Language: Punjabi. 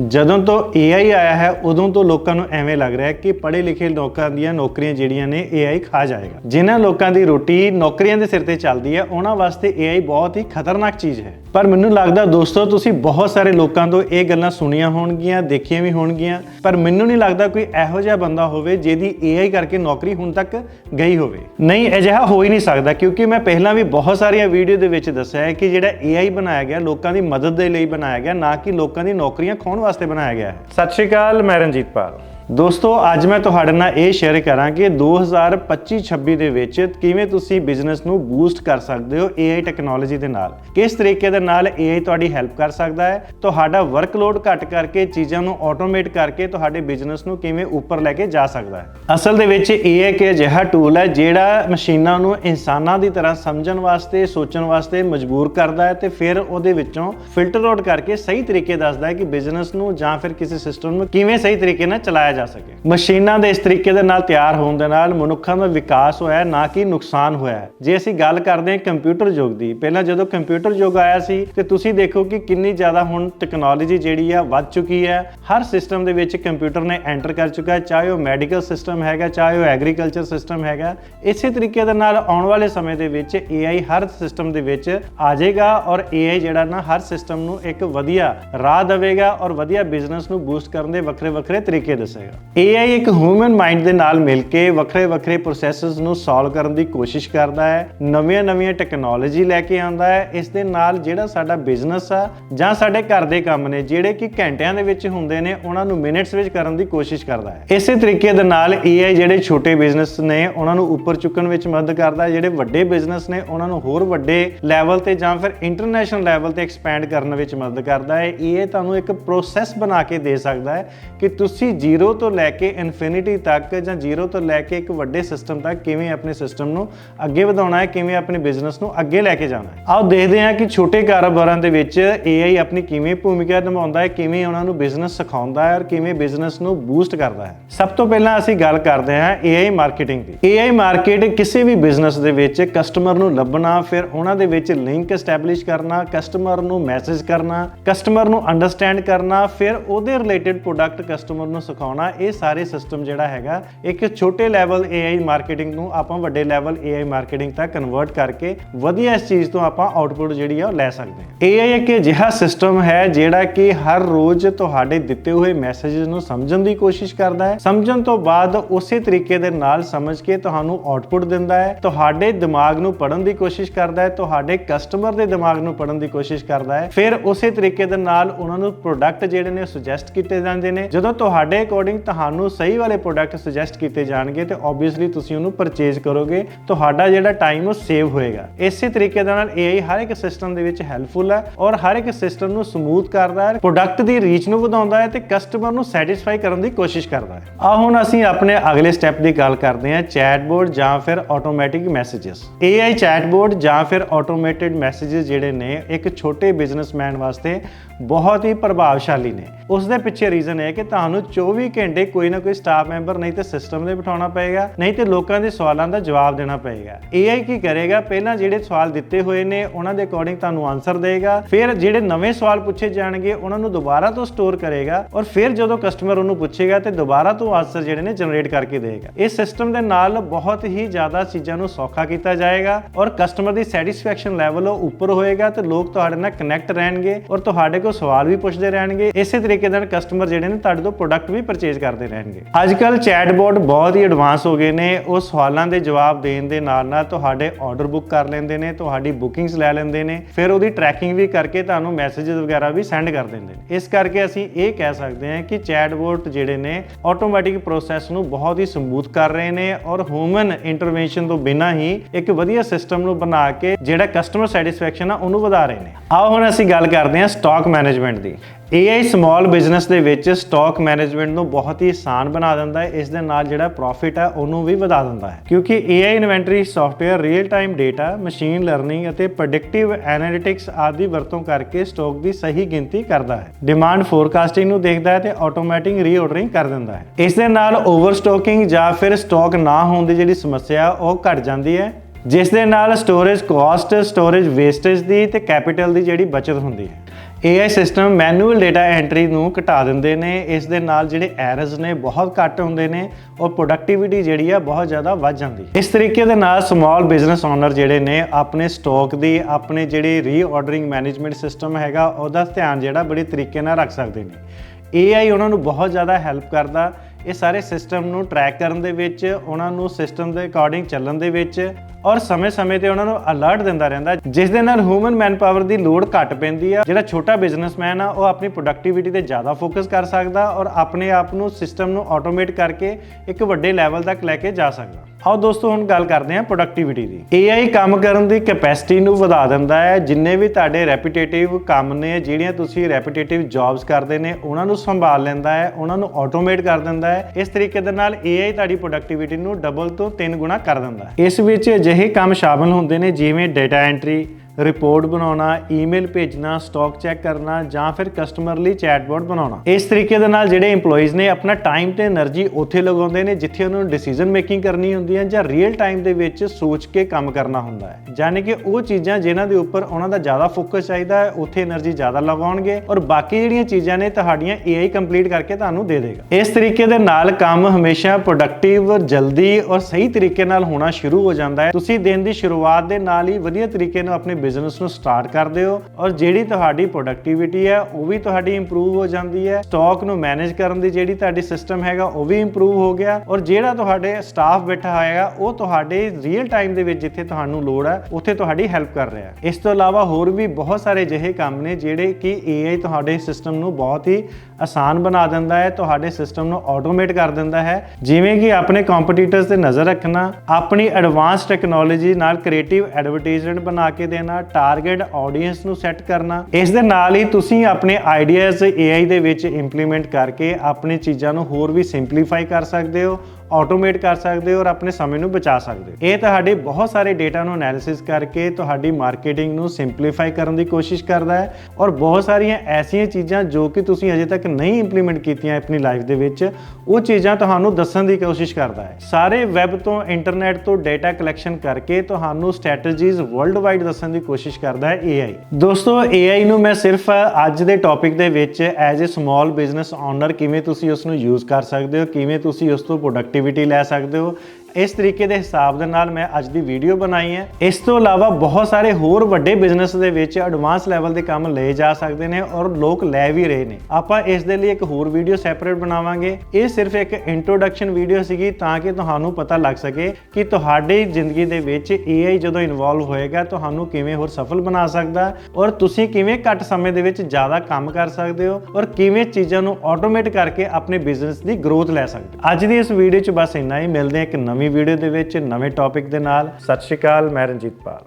ਜਦੋਂ ਤੋਂ AI ਆਇਆ ਹੈ, ਉਦੋਂ ਤੋਂ ਲੋਕਾਂ ਨੂੰ ਐਵੇਂ ਲੱਗ ਰਿਹਾ ਹੈ ਕਿ ਪੜ੍ਹੇ ਲਿਖੇ ਲੋਕਾਂ ਦੀਆਂ ਨੌਕਰੀਆਂ ਜਿਹੜੀਆਂ ਨੇ AI ਖਾ ਜਾਏਗਾ। ਜਿਨ੍ਹਾਂ ਲੋਕਾਂ ਦੀ ਰੋਟੀ ਨੌਕਰੀਆਂ ਦੇ ਸਿਰ ਤੇ ਚੱਲਦੀ ਹੈ, ਉਹਨਾਂ ਵਾਸਤੇ AI ਬਹੁਤ ਹੀ ਖਤਰਨਾਕ ਚੀਜ਼ ਹੈ। ਪਰ ਮੈਨੂੰ ਲੱਗਦਾ ਦੋਸਤੋ, ਤੁਸੀਂ ਬਹੁਤ ਸਾਰੇ ਲੋਕਾਂ ਤੋਂ ਇਹ ਗੱਲਾਂ ਸੁਣੀਆਂ ਹੋਣਗੀਆਂ, ਦੇਖੀਆਂ ਵੀ ਹੋਣਗੀਆਂ, ਪਰ ਮੈਨੂੰ ਨਹੀਂ ਲੱਗਦਾ ਕੋਈ ਇਹੋ ਜਿਹਾ ਬੰਦਾ ਹੋਵੇ ਜਿਹਦੀ AI ਕਰਕੇ ਨੌਕਰੀ ਹੁਣ ਤੱਕ ਗਈ ਹੋਵੇ। ਨਹੀਂ, ਅਜਿਹਾ ਹੋ ਹੀ ਨਹੀਂ ਸਕਦਾ, ਕਿਉਂਕਿ ਮੈਂ ਪਹਿਲਾਂ ਵੀ ਬਹੁਤ ਸਾਰੀਆਂ ਵੀਡੀਓ ਦੇ ਵਿੱਚ ਦੱਸਿਆ ਹੈ ਕਿ ਜਿਹੜਾ AI ਬਣਾਇਆ ਗਿਆ, ਲੋਕਾਂ ਦੀ ਮਦਦ ਦੇ ਲਈ ਬਣਾਇਆ ਗਿਆ, ਨਾ ਕਿ ਲੋਕਾਂ ਦੀ ਨੌਕਰੀਆਂ ਖਾਣ ਵਾਸਤੇ ਬਣਾਇਆ ਗਿਆ ਹੈ। ਸਤਿ ਸ਼੍ਰੀ ਅਕਾਲ ਮੈਂ ਰਣਜੀਤ ਪਾਲ। ਦੋਸਤੋ, ਅੱਜ ਮੈਂ ਤੁਹਾਡੇ ਨਾਲ ਇਹ ਸ਼ੇਅਰ ਕਰਾਂ ਕਿ 2025-26 ਦੇ ਵਿੱਚ ਕਿਵੇਂ ਤੁਸੀਂ ਬਿਜ਼ਨਸ ਨੂੰ ਬੂਸਟ ਕਰ ਸਕਦੇ ਹੋ AI ਟੈਕਨੋਲੋਜੀ ਦੇ ਨਾਲ? ਕਿਸ ਤਰੀਕੇ ਦੇ ਨਾਲ AI ਤੁਹਾਡੀ ਹੈਲਪ ਕਰ ਸਕਦਾ ਹੈ? ਤੁਹਾਡਾ ਵਰਕਲੋਡ ਘੱਟ ਕਰਕੇ ਚੀਜ਼ਾਂ ਨੂੰ ਆਟੋਮੇਟ ਕਰਕੇ ਤੁਹਾਡੇ ਬਿਜ਼ਨਸ ਨੂੰ ਕਿਵੇਂ ਉੱਪਰ ਲੈ ਕੇ ਜਾ ਸਕਦਾ ਹੈ? ਅਸਲ ਦੇ ਵਿੱਚ AI ਇੱਕ ਅਜਿਹਾ ਟੂਲ ਹੈ ਜਿਹੜਾ ਮਸ਼ੀਨਾਂ ਨੂੰ ਇਨਸਾਨਾਂ ਦੀ ਤਰ੍ਹਾਂ ਸਮਝਣ ਵਾਸਤੇ, ਸੋਚਣ ਵਾਸਤੇ ਮਜਬੂਰ ਕਰਦਾ ਹੈ ਤੇ ਫਿਰ ਉਹਦੇ ਵਿੱਚੋਂ ਫਿਲਟਰ ਆਊਟ ਕਰਕੇ ਸਹੀ ਤਰੀਕੇ ਦੱਸਦਾ ਹੈ ਕਿ ਬਿਜ਼ਨਸ ਨੂੰ ਜਾਂ ਫਿਰ ਕਿਸੇ ਸਿਸਟਮ ਨੂੰ ਕਿਵੇਂ ਸਹੀ ਤਰੀਕੇ ਨਾਲ ਚਲਾਇਆ ਜਾ ਸਕੇ। ਮਸ਼ੀਨਾਂ ਦੇ ਇਸ ਤਰੀਕੇ ਦੇ ਨਾਲ ਤਿਆਰ ਹੋਣ ਦੇ ਨਾਲ ਮਨੁੱਖਾਂ ਦਾ ਵਿਕਾਸ ਹੋਇਆ ਹੈ, ਨਾ ਕਿ ਨੁਕਸਾਨ ਹੋਇਆ ਹੈ। ਜੇ ਅਸੀਂ ਗੱਲ ਕਰਦੇ ਹਾਂ ਕੰਪਿਊਟਰ ਯੁੱਗ ਦੀ ਪਹਿਲਾਂ ਜਦੋਂ ਕੰਪਿਊਟਰ ਯੁੱਗ ਆਇਆ ਸੀ ਤੇ ਤੁਸੀਂ ਦੇਖੋ ਕਿ ਕਿੰਨੀ ਜ਼ਿਆਦਾ ਹੁਣ ਟੈਕਨੋਲੋਜੀ ਜਿਹੜੀ ਆ ਵੱਧ ਚੁੱਕੀ ਹੈ। ਹਰ ਸਿਸਟਮ ਦੇ ਵਿੱਚ ਕੰਪਿਊਟਰ ਨੇ ਐਂਟਰ ਕਰ ਚੁੱਕਾ ਹੈ ਚਾਹੇ ਉਹ ਮੈਡੀਕਲ ਸਿਸਟਮ ਹੈਗਾ ਚਾਹੇ ਉਹ ਐਗਰੀਕਲਚਰ ਸਿਸਟਮ ਹੈਗਾ। ਇਸੇ ਤਰੀਕੇ ਦੇ ਨਾਲ ਆਉਣ ਵਾਲੇ ਸਮੇਂ ਦੇ ਵਿੱਚ AI ਹਰ ਸਿਸਟਮ ਦੇ ਵਿੱਚ ਆ ਜਾਏਗਾ ਔਰ AI ਜਿਹੜਾ ਨਾ ਹਰ ਸਿਸਟਮ ਨੂੰ ਇੱਕ ਵਧੀਆ ਰਾਹ ਦੇਵੇਗਾ ਔਰ ਵਧੀਆ ਬਿਜ਼ਨਸ ਨੂੰ ਬੂਸਟ ਕਰਨ ਦੇ ਵੱਖਰੇ ਵੱਖਰੇ ਤਰੀਕੇ ਦੱਸੇ ਦੱਸੇਗਾ AI ਇੱਕ ਹਿਊਮਨ ਮਾਈਂਡ ਦੇ ਨਾਲ ਮਿਲ ਕੇ ਵੱਖਰੇ ਵੱਖਰੇ ਪ੍ਰੋਸੈਸਸ ਨੂੰ ਸੋਲਵ ਕਰਨ ਦੀ ਕੋਸ਼ਿਸ਼ ਕਰਦਾ ਹੈ, ਨਵੀਆਂ ਨਵੀਆਂ ਟੈਕਨੋਲੋਜੀ ਲੈ ਕੇ ਆਉਂਦਾ ਹੈ, ਇਸ ਦੇ ਨਾਲ ਜਿਹੜਾ ਸਾਡਾ ਬਿਜ਼ਨਸ ਆ ਜਾਂ ਸਾਡੇ ਘਰ ਦੇ ਕੰਮ ਨੇ, ਜਿਹੜੇ ਕਿ ਘੰਟਿਆਂ ਦੇ ਵਿੱਚ ਹੁੰਦੇ ਨੇ, ਉਹਨਾਂ ਨੂੰ ਮਿੰਟਸ ਵਿੱਚ ਕਰਨ ਦੀ ਕੋਸ਼ਿਸ਼ ਕਰਦਾ ਹੈ। ਇਸੇ ਤਰੀਕੇ ਦੇ ਨਾਲ AI ਜਿਹੜੇ ਛੋਟੇ ਬਿਜ਼ਨਸ ਨੇ, ਉਹਨਾਂ ਨੂੰ ਉੱਪਰ ਚੁੱਕਣ ਵਿੱਚ ਮਦਦ ਕਰਦਾ ਹੈ, ਜਿਹੜੇ ਵੱਡੇ ਬਿਜ਼ਨਸ ਨੇ, ਉਹਨਾਂ ਨੂੰ ਹੋਰ ਵੱਡੇ ਲੈਵਲ ਤੇ ਜਾਂ ਫਿਰ ਇੰਟਰਨੈਸ਼ਨਲ ਲੈਵਲ ਤੇ ਐਕਸਪੈਂਡ ਕਰਨ ਵਿੱਚ ਮਦਦ ਕਰਦਾ ਹੈ। ਇਹ ਤੁਹਾਨੂੰ ਇੱਕ ਪ੍ਰੋਸੈਸ ਬਣਾ ਕੇ ਦੇ ਸਕਦਾ ਹੈ ਕਿ ਤੁਸੀਂ ਜ਼ੀਰੋ ਤੋਂ ਲੈ ਕੇ ਇਨਫਿਨਿਟੀ ਤੱਕ ਜਾਂ ਜ਼ੀਰੋ ਤੋਂ ਲੈ ਕੇ ਇੱਕ ਵੱਡੇ ਸਿਸਟਮ ਤੱਕ ਕਿਵੇਂ ਆਪਣੇ ਸਿਸਟਮ ਨੂੰ ਅੱਗੇ ਵਧਾਉਣਾ ਹੈ, ਕਿਵੇਂ ਆਪਣੇ ਬਿਜ਼ਨਸ ਨੂੰ ਅੱਗੇ ਲੈ ਕੇ ਜਾਣਾ ਹੈ। ਆਓ ਦੇਖਦੇ ਹਾਂ ਕਿ ਛੋਟੇ ਕਾਰੋਬਾਰਾਂ ਦੇ ਵਿੱਚ AI ਆਪਣੀ ਕਿਵੇਂ ਭੂਮਿਕਾ ਨਿਭਾਉਂਦਾ ਹੈ, ਕਿਵੇਂ ਉਹਨਾਂ ਨੂੰ ਬਿਜ਼ਨਸ ਸਿਖਾਉਂਦਾ ਹੈ ਔਰ ਕਿਵੇਂ ਬਿਜ਼ਨਸ ਨੂੰ ਬੂਸਟ ਕਰਦਾ ਹੈ। ਸਭ ਤੋਂ ਪਹਿਲਾਂ ਅਸੀਂ ਗੱਲ ਕਰਦੇ ਹਾਂ AI ਮਾਰਕੀਟਿੰਗ ਦੀ। AI ਮਾਰਕੀਟ ਕਿਸੇ ਵੀ ਬਿਜ਼ਨਸ ਦੇ ਵਿੱਚ ਕਸਟਮਰ ਨੂੰ ਲੱਭਣਾ, ਫਿਰ ਉਹਨਾਂ ਦੇ ਵਿੱਚ ਲਿੰਕ ਐਸਟੈਬਲਿਸ਼ ਕਰਨਾ ਕਸਟਮਰ ਨੂੰ ਮੈਸੇਜ ਕਰਨਾ ਕਸਟਮਰ ਨੂੰ ਅੰਡਰਸਟੈਂਡ ਕਰਨਾ, ਫਿਰ ਉਹਦੇ ਰਿਲੇਟਡ ਪ੍ਰੋਡਕਟ ਕਸਟਮਰ ਨੂੰ ਸਿਖਾਉਣਾ ਇਹ ਸਾਰੇ ਸਿਸਟਮ ਜਿਹੜਾ ਹੈਗਾ, ਇੱਕ ਛੋਟੇ ਲੈਵਲ AI ਮਾਰਕੀਟਿੰਗ ਨੂੰ ਆਪਾਂ ਵੱਡੇ ਲੈਵਲ AI ਮਾਰਕੀਟਿੰਗ ਤੱਕ ਕਨਵਰਟ ਕਰਕੇ ਵਧੀਆ ਇਸ ਚੀਜ਼ ਤੋਂ ਆਪਾਂ ਆਊਟਪੁੱਟ ਜਿਹੜੀ ਆ ਉਹ ਲੈ ਸਕਦੇ ਹਾਂ। AI ਇੱਕ ਅਜਿਹਾ ਸਿਸਟਮ ਹੈ ਜਿਹੜਾ ਕਿ ਹਰ ਰੋਜ਼ ਤੁਹਾਡੇ ਦਿੱਤੇ ਹੋਏ ਮੈਸੇजेस ਨੂੰ ਸਮਝਣ ਦੀ ਕੋਸ਼ਿਸ਼ ਕਰਦਾ ਹੈ। ਸਮਝਣ ਤੋਂ ਬਾਅਦ ਉਸੇ ਤਰੀਕੇ ਦੇ ਨਾਲ ਸਮਝ ਕੇ ਤੁਹਾਨੂੰ ਆਊਟਪੁੱਟ ਦਿੰਦਾ ਹੈ। ਤੁਹਾਡੇ ਦਿਮਾਗ ਨੂੰ ਪੜਨ ਦੀ ਕੋਸ਼ਿਸ਼ ਕਰਦਾ ਹੈ। ਤੁਹਾਡੇ ਕਸਟਮਰ ਦੇ ਦਿਮਾਗ ਨੂੰ ਪੜਨ ਦੀ ਕੋਸ਼ਿਸ਼ ਕਰਦਾ ਹੈ। ਫਿਰ ਉਸੇ ਤਰੀਕੇ ਦੇ ਨਾਲ ਉਹਨਾਂ ਨੂੰ ਪ੍ਰੋਡਕਟ ਜਿਹੜੇ ਨੇ ਸੁਜੈਸਟ ਕੀਤੇ ਜਾਂਦੇ ਨੇ। ਜਦੋਂ ਤੁਹਾਡੇ ਅਕੋਰਡਿੰਗ ਅਕੋਰਡਿੰਗ ਤੁਹਾਨੂੰ ਸਹੀ ਵਾਲੇ ਪ੍ਰੋਡਕਟ ਸੁਜੈਸਟ ਕੀਤੇ ਜਾਣਗੇ ਤੇ ਆਬਵੀਅਸਲੀ ਤੁਸੀਂ ਉਹਨੂੰ ਪਰਚੇਜ਼ ਕਰੋਗੇ। ਤੁਹਾਡਾ ਜਿਹੜਾ ਟਾਈਮ ਉਹ ਸੇਵ ਹੋਏਗਾ। ਇਸੇ ਤਰੀਕੇ ਨਾਲ AI ਹਰ ਇੱਕ ਸਿਸਟਮ ਦੇ ਵਿੱਚ ਹੈਲਪਫੁਲ ਹੈ ਔਰ ਹਰ ਇੱਕ ਸਿਸਟਮ ਨੂੰ ਸਮੂਥ ਕਰਦਾ ਹੈ ਪ੍ਰੋਡਕਟ ਦੀ ਰੀਚ ਨੂੰ ਵਧਾਉਂਦਾ ਹੈ ਤੇ ਕਸਟਮਰ ਨੂੰ ਸੈਟੀਸਫਾਈ ਕਰਨ ਦੀ ਕੋਸ਼ਿਸ਼ ਕਰਦਾ ਹੈ। ਆ ਹੁਣ ਅਸੀਂ ਆਪਣੇ ਅਗਲੇ ਸਟੈਪ ਦੀ ਗੱਲ ਕਰਦੇ ਹਾਂ ਚੈਟਬੋਟ ਜਾਂ ਫਿਰ ਆਟੋਮੈਟਿਕ ਮੈਸੇजेस AI ਚੈਟਬੋਟ ਜਾਂ ਫਿਰ ਆਟੋਮੇਟਿਡ ਮੈਸੇजेस ਜਿਹੜੇ ਨੇ, ਇੱਕ ਛੋਟੇ ਬਿਜ਼ਨਸਮੈਨ ਵਾਸਤੇ ਬਹੁਤ ਹੀ ਪ੍ਰਭਾਵਸ਼ਾਲੀ ਨੇ। ਉਸ ਦੇ ਪਿੱਛੇ ਰੀਜ਼ਨ ਹੈ ਕਿ ਤੁਹਾਨੂੰ 24 ਘੰਟੇ ਕੋਈ ਨਾ ਕੋਈ ਸਟਾਫ ਮੈਂਬਰ ਨਹੀਂ ਤੇ ਸਿਸਟਮ ਦੇ ਬਿਠਾਉਣਾ ਪਏਗਾ, ਨਹੀਂ ਤੇ ਲੋਕਾਂ ਦੇ ਸਵਾਲਾਂ ਦਾ ਜਵਾਬ ਦੇਣਾ ਪਏਗਾ। AI ਕੀ ਕਰੇਗਾ? ਪਹਿਲਾਂ ਜਿਹੜੇ ਸਵਾਲ ਦਿੱਤੇ ਹੋਏ ਨੇ, ਉਹਨਾਂ ਦੇ ਅਕੋਰਡਿੰਗ ਤੁਹਾਨੂੰ ਆਨਸਰ ਦੇਗਾ। ਫਿਰ ਜਿਹੜੇ ਨਵੇਂ ਸਵਾਲ ਪੁੱਛੇ ਜਾਣਗੇ, ਉਹਨਾਂ ਨੂੰ ਦੁਬਾਰਾ ਤੋਂ ਸਟੋਰ ਕਰੇਗਾ ਔਰ ਫਿਰ ਜਦੋਂ ਕਸਟਮਰ ਉਹਨੂੰ ਪੁੱਛੇਗਾ ਤੇ ਦੁਬਾਰਾ ਤੋਂ ਆਨਸਰ ਜਿਹੜੇ ਨੇ ਜਨਰੇਟ ਕਰਕੇ ਦੇਗਾ। ਇਸ ਸਿਸਟਮ ਦੇ ਨਾਲ ਬਹੁਤ ਹੀ ਜ਼ਿਆਦਾ ਚੀਜ਼ਾਂ ਨੂੰ ਸੌਖਾ ਕੀਤਾ ਜਾਏਗਾ ਔਰ ਕਸਟਮਰ ਦੀ ਸੈਟੀਸਫੈਕਸ਼ਨ ਲੈਵਲ ਉਹ ਉੱਪਰ ਹੋਏਗਾ ਤੇ ਲੋਕ ਤੁਹਾਡੇ ਨਾਲ ਕਨੈਕਟ ਰਹਿਣਗੇ ਔਰ ਤੁਹਾਡੇ ਕੋਲ ਸਵਾਲ ਵੀ ਪੁੱਛਦੇ ਰਹਿਣਗੇ। ਇਸੇ ਤਰੀਕੇ ਨਾਲ ਕਸਟਮਰ ਜਿਹੜੇ ਨੇ ਤੁਹਾਡੇ ਤੋਂ ਪ੍ਰੋਡਕਟ ਵੀ ਪਰਚੇਜ਼ ਕਰਦੇ ਰਹਿਣਗੇ। ਅੱਜ ਕੱਲ ਚੈਟਬੋਟ ਬਹੁਤ ਹੀ ਐਡਵਾਂਸ ਹੋ ਗਏ ਨੇ। ਉਹ ਸਵਾਲਾਂ ਦੇ ਜਵਾਬ ਦੇਣ ਦੇ ਨਾਲ ਨਾਲ ਤੁਹਾਡੇ ਆਰਡਰ ਬੁੱਕ ਕਰ ਲੈਂਦੇ ਨੇ, ਤੁਹਾਡੀ ਬੁਕਿੰਗਸ ਲੈ ਲੈਂਦੇ ਨੇ। ਫਿਰ ਉਹਦੀ ਟਰੈਕਿੰਗ ਵੀ ਕਰਕੇ ਤੁਹਾਨੂੰ ਮੈਸੇजेस ਵਗੈਰਾ ਵੀ ਸੈਂਡ ਕਰ ਦਿੰਦੇ ਨੇ। ਇਸ ਕਰਕੇ ਅਸੀਂ ਇਹ ਕਹਿ ਸਕਦੇ ਹਾਂ ਕਿ ਚੈਟਬੋਟ ਜਿਹੜੇ ਨੇ ਆਟੋਮੈਟਿਕ ਪ੍ਰੋਸੈਸ ਨੂੰ ਬਹੁਤ ਹੀ ਸਮੂਥ ਕਰ ਰਹੇ ਨੇ ਔਰ ਹਿਊਮਨ ਇੰਟਰਵੈਂਸ਼ਨ ਤੋਂ ਬਿਨਾਂ ਹੀ ਇੱਕ ਵਧੀਆ ਸਿਸਟਮ ਨੂੰ ਬਣਾ ਕੇ ਜਿਹੜਾ ਕਸਟਮਰ ਸੈਟੀਸਫੈਕਸ਼ਨ ਆ, ਉਹਨੂੰ ਵਧਾ ਰਹੇ ਨੇ। ਆਓ ਹੁਣ ਅਸੀਂ ਗੱਲ ਕਰਦੇ ਹਾਂ ਸਟਾਕ ਮੈਨੇਜਮੈਂਟ ਦੀ। AI ਸਮਾਲ ਬਿਜ਼ਨਸ ਦੇ ਵਿੱਚ ਸਟਾਕ ਮੈਨੇਜਮੈਂਟ ਨੂੰ ਬਹੁਤ ਹੀ ਆਸਾਨ ਬਣਾ ਦਿੰਦਾ ਹੈ, ਇਸ ਦੇ ਨਾਲ ਜਿਹੜਾ ਪ੍ਰੋਫਿਟ ਹੈ ਉਹਨੂੰ ਵੀ ਵਧਾ ਦਿੰਦਾ ਹੈ। ਕਿਉਂਕਿ AI inventory software real time data machine learning ਅਤੇ ਪ੍ਰੈਡਿਕਟਿਵ ਐਨਾਲਿਟਿਕਸ ਆਦਿ ਵਰਤੋਂ ਕਰਕੇ ਸਟਾਕ ਦੀ ਸਹੀ ਗਿਣਤੀ ਕਰਦਾ ਹੈ। ਡਿਮਾਂਡ ਫੋਰਕਾਸਟਿੰਗ ਨੂੰ ਦੇਖਦਾ ਹੈ ਤੇ ਆਟੋਮੈਟਿਕ ਰੀਆਰਡਰਿੰਗ ਕਰ ਦਿੰਦਾ ਹੈ। ਇਸ ਦੇ ਨਾਲ ਓਵਰਸਟਾਕਿੰਗ ਜਾਂ ਫਿਰ ਸਟਾਕ ਨਾ ਹੋਣ ਦੀ ਜਿਹੜੀ ਸਮੱਸਿਆ ਉਹ ਘਟ ਜਾਂਦੀ ਹੈ, ਜਿਸ ਦੇ ਨਾਲ ਸਟੋਰੇਜ ਕਾਸਟ ਸਟੋਰੇਜ ਵੇਸਟੇਜ ਦੀ ਤੇ ਕੈਪੀਟਲ ਦੀ ਜਿਹੜੀ ਬਚਤ ਹੁੰਦੀ ਹੈ। AI system manual data entry ਨੂੰ ਘਟਾ ਦਿੰਦੇ ਨੇ। ਇਸ ਦੇ ਨਾਲ ਜਿਹੜੇ ਐਰਰਸ ਨੇ ਬਹੁਤ ਘੱਟ ਹੁੰਦੇ ਨੇ ਔਰ ਪ੍ਰੋਡਕਟਿਵਿਟੀ ਜਿਹੜੀ ਆ ਬਹੁਤ ਜ਼ਿਆਦਾ ਵੱਧ ਜਾਂਦੀ ਹੈ। ਇਸ ਤਰੀਕੇ ਦੇ ਨਾਲ ਸਮਾਲ ਬਿਜ਼ਨਸ ਓਨਰ ਜਿਹੜੇ ਨੇ ਆਪਣੇ ਸਟਾਕ ਦੀ, ਆਪਣੇ ਜਿਹੜੇ ਰੀਆਰਡਰਿੰਗ ਮੈਨੇਜਮੈਂਟ ਸਿਸਟਮ ਹੈਗਾ, ਉਹਦਾ ਧਿਆਨ ਜਿਹੜਾ ਬੜੇ ਤਰੀਕੇ ਨਾਲ ਰੱਖ ਸਕਦੇ ਨੇ। AI ਉਹਨਾਂ ਨੂੰ ਬਹੁਤ ਜ਼ਿਆਦਾ ਹੈਲਪ ਕਰਦਾ। ਇਹ ਸਾਰੇ ਸਿਸਟਮ ਨੂੰ ਟਰੈਕ ਕਰਨ ਦੇ ਵਿੱਚ, ਉਹਨਾਂ ਨੂੰ ਸਿਸਟਮ ਦੇ ਅਕੋਰਡਿੰਗ ਚੱਲਣ ਦੇ ਵਿੱਚ ਔਰ ਸਮੇਂ-ਸਮੇਂ ਤੇ ਉਹਨਾਂ ਨੂੰ ਅਲਰਟ ਦਿੰਦਾ ਰਹਿੰਦਾ, ਜਿਸ ਦੇ ਨਾਲ ਹਿਊਮਨ ਮੈਨਪਾਵਰ ਦੀ ਲੋੜ ਘੱਟ ਪੈਂਦੀ ਆ। ਜਿਹੜਾ ਛੋਟਾ ਬਿਜ਼ਨਸਮੈਨ ਆ, ਉਹ ਆਪਣੀ ਪ੍ਰੋਡਕਟਿਵਿਟੀ ਤੇ ਜ਼ਿਆਦਾ ਫੋਕਸ ਕਰ ਸਕਦਾ ਔਰ ਆਪਣੇ ਆਪ ਨੂੰ ਸਿਸਟਮ ਨੂੰ ਆਟੋਮੇਟ ਕਰਕੇ ਇੱਕ ਵੱਡੇ ਲੈਵਲ ਤੱਕ ਲੈ ਕੇ ਜਾ ਸਕਦਾ। ਆਓ ਦੋਸਤੋ, ਹੁਣ ਗੱਲ ਕਰਦੇ ਹਾਂ ਪ੍ਰੋਡਕਟਿਵਿਟੀ ਦੀ। AI ਕੰਮ ਕਰਨ ਦੀ ਕੈਪੈਸਿਟੀ ਨੂੰ ਵਧਾ ਦਿੰਦਾ ਹੈ। ਜਿੰਨੇ ਵੀ ਤੁਹਾਡੇ ਰੈਪੀਟੇਟਿਵ ਕੰਮ ਨੇ, ਜਿਹੜੀਆਂ ਤੁਸੀਂ ਰੈਪੀਟੇਟਿਵ ਜੌਬਸ ਕਰਦੇ ਨੇ, ਉਹਨਾਂ ਨੂੰ ਸੰਭਾਲ ਲੈਂਦਾ ਹੈ, ਉਹਨਾਂ ਨੂੰ ਆਟੋਮੇਟ ਕਰ ਦਿੰਦਾ ਹੈ। ਇਸ ਤਰੀਕੇ ਦੇ ਨਾਲ AI ਤੁਹਾਡੀ ਪ੍ਰੋਡਕਟਿਵਿਟੀ ਨੂੰ ਡਬਲ ਤੋਂ ਤਿੰਨ ਗੁਣਾ ਕਰ ਦਿੰਦਾ ਹੈ। ਇਸ ਵਿੱਚ ਅਜਿਹੇ ਕੰਮ ਸ਼ਾਮਲ ਹੁੰਦੇ ਨੇ, ਜਿਵੇਂ ਡਾਟਾ ਐਂਟਰੀ ਰਿਪੋਰਟ ਬਣਾਉਣਾ, ਈਮੇਲ ਭੇਜਣਾ ਸਟਾਕ ਚੈੱਕ ਕਰਨਾ ਜਾਂ ਫਿਰ ਕਸਟਮਰ ਲਈ ਚੈਟਬੋਟ ਬਣਾਉਣਾ। ਇਸ ਤਰੀਕੇ ਦੇ ਨਾਲ ਜਿਹੜੇ EMPLOYEES ਨੇ ਆਪਣਾ ਟਾਈਮ ਤੇ એનર્ਜੀ ਉੱਥੇ ਲਗਾਉਂਦੇ ਨੇ ਜਿੱਥੇ ਉਹਨਾਂ ਨੂੰ ਡਿਸੀਜਨ ਮੇਕਿੰਗ ਕਰਨੀ ਹੁੰਦੀ ਹੈ ਜਾਂ ਰੀਅਲ ਟਾਈਮ ਦੇ ਵਿੱਚ ਸੋਚ ਕੇ ਕੰਮ ਕਰਨਾ ਹੁੰਦਾ ਹੈ। ਯਾਨੀ ਕਿ ਉਹ ਚੀਜ਼ਾਂ ਜਿਨ੍ਹਾਂ ਦੇ ਉੱਪਰ ਉਹਨਾਂ ਦਾ ਜ਼ਿਆਦਾ ਫੋਕਸ ਚਾਹੀਦਾ ਹੈ, ਉੱਥੇ એનર્ਜੀ ਜ਼ਿਆਦਾ ਲਗਾਉਣਗੇ ਔਰ ਬਾਕੀ ਜਿਹੜੀਆਂ ਚੀਜ਼ਾਂ ਨੇ ਤੁਹਾਡੀਆਂ AI ਕੰਪਲੀਟ ਕਰਕੇ ਤੁਹਾਨੂੰ ਦੇ ਦੇਗਾ। ਇਸ ਤਰੀਕੇ ਦੇ ਨਾਲ ਕੰਮ ਹਮੇਸ਼ਾ ਪ੍ਰੋਡਕਟਿਵ ਜਲਦੀ ਔਰ ਸਹੀ ਤਰੀਕੇ ਨਾਲ ਹੋਣਾ ਸ਼ੁਰੂ ਹੋ ਜਾਂਦਾ ਹੈ। ਤੁਸੀਂ ਦਿਨ ਦੀ ਸ਼ੁਰੂਆਤ ਦੇ ਨਾਲ ਹੀ ਵਧੀਆ ਤਰੀਕੇ ਨਾਲ ਆਪਣੇ ਬਿਜ਼ਨਸ ਨੂੰ ਸਟਾਰਟ ਕਰਦੇ ਹੋ ਔਰ ਜਿਹੜੀ ਤੁਹਾਡੀ ਪ੍ਰੋਡਕਟਿਵਿਟੀ ਹੈ, ਉਹ ਵੀ ਤੁਹਾਡੀ ਇੰਪਰੂਵ ਹੋ ਜਾਂਦੀ ਹੈ। ਸਟਾਕ ਨੂੰ ਮੈਨੇਜ ਕਰਨ ਦੀ ਜਿਹੜੀ ਤੁਹਾਡੀ ਸਿਸਟਮ ਹੈਗਾ, ਉਹ ਵੀ ਇੰਪਰੂਵ ਹੋ ਗਿਆ ਔਰ ਜਿਹੜਾ ਤੁਹਾਡੇ ਸਟਾਫ ਬੈਠਾ ਹੋਏਗਾ ਉਹ ਤੁਹਾਡੇ ਰੀਅਲ ਟਾਈਮ ਦੇ ਵਿੱਚ ਜਿੱਥੇ ਤੁਹਾਨੂੰ ਲੋੜ ਹੈ, ਉੱਥੇ ਤੁਹਾਡੀ ਹੈਲਪ ਕਰ ਰਿਹਾ ਹੈ। ਇਸ ਤੋਂ ਇਲਾਵਾ ਹੋਰ ਵੀ ਬਹੁਤ ਸਾਰੇ ਜਿਹੇ ਕੰਮ ਨੇ ਜਿਹੜੇ ਕਿ AI ਤੁਹਾਡੇ ਸਿਸਟਮ ਨੂੰ ਬਹੁਤ ਹੀ ਆਸਾਨ ਬਣਾ ਦਿੰਦਾ ਹੈ, ਤੁਹਾਡੇ ਸਿਸਟਮ ਨੂੰ ਆਟੋਮੇਟ ਕਰ ਦਿੰਦਾ ਹੈ। ਜਿਵੇਂ ਕਿ ਆਪਣੇ ਕੰਪੀਟੀਟਰਸ ਤੇ ਨਜ਼ਰ ਰੱਖਣਾ, ਆਪਣੀ ਐਡਵਾਂਸ ਟੈਕਨੋਲੋਜੀ ਨਾਲ ਕ੍ਰੀਏਟਿਵ ਐਡਵਰਟਾਈਜ਼ਮੈਂਟ ਬਣਾ ਕੇ ਦੇਣਾ ਟਾਰਗੇਟ ਆਡੀਅנס ਨੂੰ ਸੈੱਟ ਕਰਨਾ। ਇਸ ਦੇ ਨਾਲ ਹੀ ਤੁਸੀਂ ਆਪਣੇ ਆਈਡੀਆਜ਼ AI ਦੇ ਵਿੱਚ ਇੰਪਲੀਮੈਂਟ ਕਰਕੇ ਆਪਣੀ ਚੀਜ਼ਾਂ ਨੂੰ ਹੋਰ ਵੀ ਸਿੰਪਲੀਫਾਈ ਕਰ ਸਕਦੇ ਹੋ। ਆਟੋਮੇਟ ਕਰ ਸਕਦੇ ਹੋ ਔਰ ਆਪਣੇ ਸਮੇਂ ਨੂੰ ਬਚਾ ਸਕਦੇ ਹੋ। ਇਹ ਤੁਹਾਡੇ ਬਹੁਤ ਸਾਰੇ ਡੇਟਾ ਨੂੰ ਐਨਾਲਿਸਿਸ ਕਰਕੇ ਤੁਹਾਡੀ ਮਾਰਕੀਟਿੰਗ ਨੂੰ ਸਿੰਪਲੀਫਾਈ ਕਰਨ ਦੀ ਕੋਸ਼ਿਸ਼ ਕਰਦਾ ਹੈ ਔਰ ਬਹੁਤ ਸਾਰੀਆਂ ਐਸੀਆਂ ਚੀਜ਼ਾਂ ਜੋ ਕਿ ਤੁਸੀਂ ਅਜੇ ਤੱਕ ਨਹੀਂ ਇੰਪਲੀਮੈਂਟ ਕੀਤੀਆਂ ਆਪਣੀ ਲਾਈਫ ਦੇ ਵਿੱਚ, ਉਹ ਚੀਜ਼ਾਂ ਤੁਹਾਨੂੰ ਦੱਸਣ ਦੀ ਕੋਸ਼ਿਸ਼ ਕਰਦਾ ਹੈ। ਸਾਰੇ ਵੈਬ ਤੋਂ ਇੰਟਰਨੈਟ ਤੋਂ ਡਾਟਾ ਕਲੈਕਸ਼ਨ ਕਰਕੇ ਤੁਹਾਨੂੰ ਸਟ੍ਰੈਟਜੀਜ਼ ਵਰਲਡ ਵਾਈਡ ਦੱਸਣ ਦੀ ਕੋਸ਼ਿਸ਼ ਕਰਦਾ ਹੈ AI ਦੋਸਤੋ AI ਨੂੰ ਮੈਂ ਸਿਰਫ ਅੱਜ ਦੇ ਟੌਪਿਕ ਦੇ ਵਿੱਚ as a small business owner ਕਿਵੇਂ ਤੁਸੀਂ ਉਸ ਨੂੰ ਯੂਜ਼ ਕਰ ਸਕਦੇ ਹੋ, ਕਿਵੇਂ ਤੁਸੀਂ ਉਸ ਤੋਂ ਪ੍ਰੋਡਕਟਿਵ ਪ੍ਰੋਡਕਟਿਵਿਟੀ ਲੈ ਸਕਦੇ ਹੋ। ਇਸ ਤਰੀਕੇ ਦੇ ਹਿਸਾਬ ਦੇ ਨਾਲ ਮੈਂ ਅੱਜ ਦੀ ਵੀਡੀਓ ਬਣਾਈ ਹੈ। ਇਸ ਤੋਂ ਇਲਾਵਾ ਬਹੁਤ ਸਾਰੇ ਹੋਰ ਵੱਡੇ ਬਿਜ਼ਨਸ ਦੇ ਵਿੱਚ ਐਡਵਾਂਸ ਲੈਵਲ ਦੇ ਕੰਮ ਲਏ ਜਾ ਸਕਦੇ ਨੇ ਔਰ ਲੋਕ ਲੈ ਵੀ ਰਹੇ ਨੇ। ਆਪਾਂ ਇਸ ਦੇ ਲਈ ਇੱਕ ਹੋਰ ਵੀਡੀਓ ਸੈਪਰੇਟ ਬਣਾਵਾਂਗੇ। ਇਹ ਸਿਰਫ ਇੱਕ ਇੰਟਰੋਡਕਸ਼ਨ ਵੀਡੀਓ ਸੀਗੀ ਤਾਂ ਕਿ ਤੁਹਾਨੂੰ ਪਤਾ ਲੱਗ ਸਕੇ ਕਿ ਤੁਹਾਡੀ ਜ਼ਿੰਦਗੀ ਦੇ ਵਿੱਚ AI ਜਦੋਂ ਇਨਵੋਲਵ ਹੋਏਗਾ, ਤੁਹਾਨੂੰ ਕਿਵੇਂ ਹੋਰ ਸਫਲ ਬਣਾ ਸਕਦਾ ਔਰ ਤੁਸੀਂ ਕਿਵੇਂ ਘੱਟ ਸਮੇਂ ਦੇ ਵਿੱਚ ਜ਼ਿਆਦਾ ਕੰਮ ਕਰ ਸਕਦੇ ਹੋ ਔਰ ਕਿਵੇਂ ਚੀਜ਼ਾਂ ਨੂੰ ਆਟੋਮੇਟ ਕਰਕੇ ਆਪਣੇ ਬਿਜ਼ਨਸ ਦੀ ਗਰੋਥ ਲੈ ਸਕਦੇ ਹੋ। ਅੱਜ ਦੀ ਇਸ ਵੀਡੀਓ 'ਚ ਬਸ ਇੰਨਾ ਹੀ। ਮਿਲਦੇ ਹਾਂ ਇੱਕ ਨਵੀਂ ਵੀਡੀਓ ਦੇ ਵਿੱਚ ਨਵੇਂ ਟੌਪਿਕ ਦੇ ਨਾਲ। ਸਤਿ ਸ਼੍ਰੀ ਅਕਾਲ ਮੈਂ ਰਣਜੀਤ ਪਾਲ।